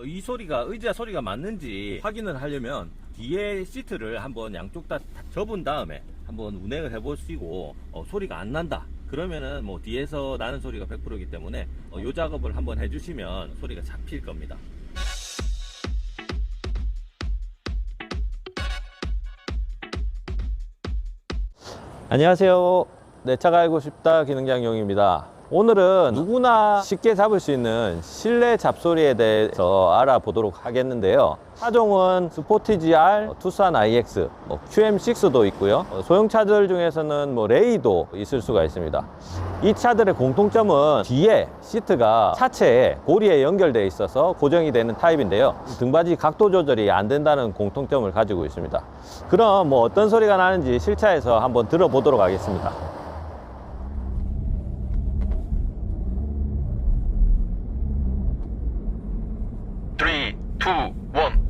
어, 이 소리가 의자 소리가 맞는지 확인을 하려면 뒤에 시트를 한번 양쪽 다 접은 다음에 한번 운행을 해보시고 어, 소리가 안 난다. 그러면은 뭐 뒤에서 나는 소리가 100%이기 때문에 어, 요 작업을 한번 해주시면 소리가 잡힐 겁니다. 안녕하세요. 내 차가 알고 싶다 기능장용입니다. 오늘은 누구나 쉽게 잡을 수 있는 실내 잡소리에 대해서 알아보도록 하겠는데요. 차종은 스포티지 R, 투싼 IX, 뭐 QM6도 있고요. 어, 소형차들 중에서는 뭐 레이도 있을 수가 있습니다. 이 차들의 공통점은 뒤에 시트가 차체에 고리에 연결되어 있어서 고정이 되는 타입인데요. 등받이 각도 조절이 안 된다는 공통점을 가지고 있습니다. 그럼 뭐 어떤 소리가 나는지 실차에서 한번 들어보도록 하겠습니다. Two, one.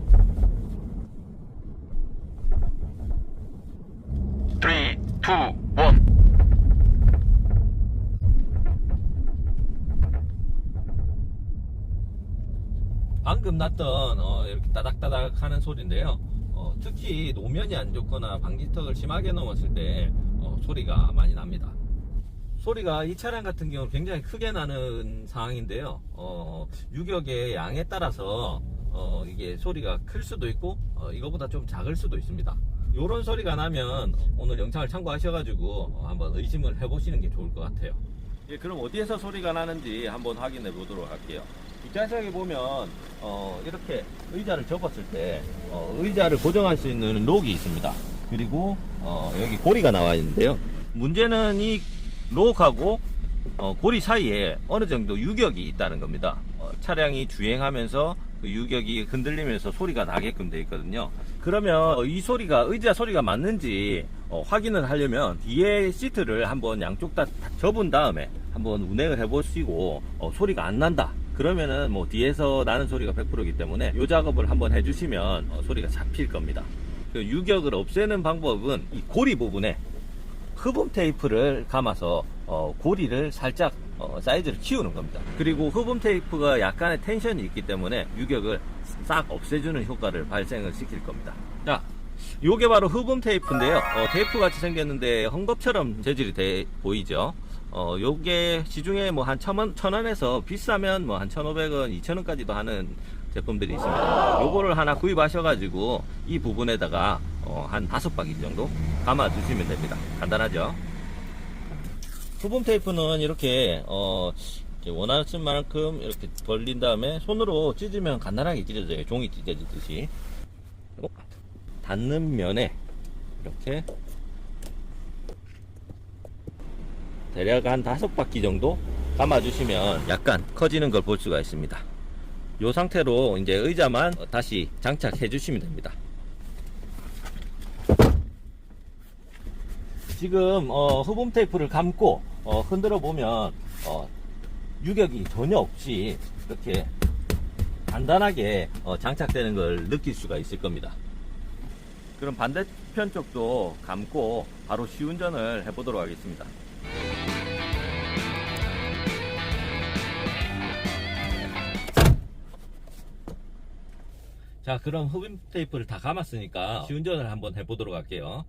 방금 났던 어, 이렇게 따닥따닥 하는 소리인데요. 어, 특히 노면이 안 좋거나 방지턱을 심하게 넘었을 때 어, 소리가 많이 납니다. 소리가 이 차량 같은 경우 굉장히 크게 나는 상황인데요. 어, 유격의 양에 따라서 어, 이게 소리가 클 수도 있고 어, 이거보다 좀 작을 수도 있습니다. 이런 소리가 나면 오늘 영상을 참고하셔가지고 어, 한번 의심을 해보시는 게 좋을 것 같아요. 예, 그럼 어디에서 소리가 나는지 한번 확인해 보도록 할게요. 뒷좌석에 보면 어, 이렇게 의자를 접었을 때 어, 의자를 고정할 수 있는 록이 있습니다. 그리고 어, 여기 고리가 나와 있는데요. 문제는 이 록하고 어, 고리 사이에 어느 정도 유격이 있다는 겁니다. 어, 차량이 주행하면서 그 유격이 흔들리면서 소리가 나게끔 되어 있거든요. 그러면 어, 이 소리가 의자 소리가 맞는지 어, 확인을 하려면 뒤에 시트를 한번 양쪽 다 접은 다음에 한번 운행을 해보시고 어, 소리가 안 난다. 그러면은 뭐 뒤에서 나는 소리가 100%이기 때문에 이 작업을 한번 해주시면 어, 소리가 잡힐 겁니다. 그 유격을 없애는 방법은 이 고리 부분에 흡음 테이프를 감아서 어, 고리를 살짝 어, 사이즈를 키우는 겁니다. 그리고 흡음 테이프가 약간의 텐션이 있기 때문에 유격을 싹 없애주는 효과를 발생을 시킬 겁니다. 자, 요게 바로 흡음 테이프인데요. 어, 테이프 같이 생겼는데 헝겊처럼 재질이 돼 보이죠. 어, 요게 시중에 뭐 한 천원, 천 원에서 비싸면 뭐 한 천오백 원, 이천 원까지도 하는 제품들이 있습니다. 요거를 하나 구입하셔가지고 이 부분에다가 어, 한 다섯 바퀴 정도 감아주시면 됩니다. 간단하죠? 흡음 테이프는 이렇게 어, 원하는 만큼 이렇게 벌린 다음에 손으로 찢으면 간단하게 찢어져요. 종이 찢어지듯이. 닿는 면에 이렇게 대략 한 다섯 바퀴 정도 감아주시면 약간 커지는 걸 볼 수가 있습니다. 이 상태로 이제 의자만 다시 장착해 주시면 됩니다. 지금 어, 흡음 테이프를 감고 어, 흔들어 보면 어, 유격이 전혀 없이 이렇게 간단하게 어, 장착되는 걸 느낄 수가 있을 겁니다. 그럼 반대편 쪽도 감고 바로 시운전을 해보도록 하겠습니다. 자, 그럼 흡입 테이프를 다 감았으니까 시운전을 한번 해보도록 할게요.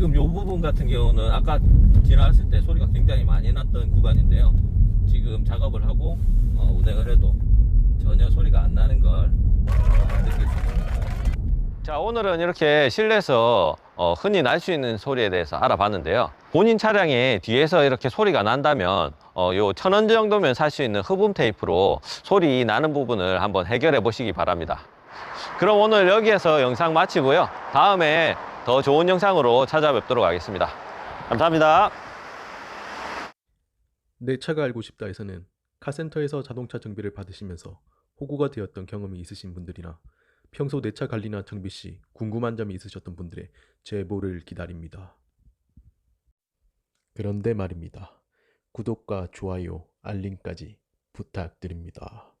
지금 이 부분 같은 경우는 아까 지나갔을 때 소리가 굉장히 많이 났던 구간인데요. 지금 작업을 하고 어, 운행을 해도 전혀 소리가 안 나는 걸 느낄 수 있습니다. 자, 오늘은 이렇게 실내에서 어, 흔히 날 수 있는 소리에 대해서 알아봤는데요. 본인 차량에 뒤에서 이렇게 소리가 난다면 어, 요 천원 정도면 살 수 있는 흡음 테이프로 소리 나는 부분을 한번 해결해 보시기 바랍니다. 그럼 오늘 여기에서 영상 마치고요. 다음에 더 좋은 영상으로 찾아뵙도록 하겠습니다. 감사합니다. 내 차가 알고 싶다에서는 카센터에서 자동차 정비를 받으시면서 호구가 되었던 경험이 있으신 분들이나 평소 내 차 관리나 정비 시 궁금한 점이 있으셨던 분들의 제보를 기다립니다. 그런데 말입니다. 구독과 좋아요, 알림까지 부탁드립니다.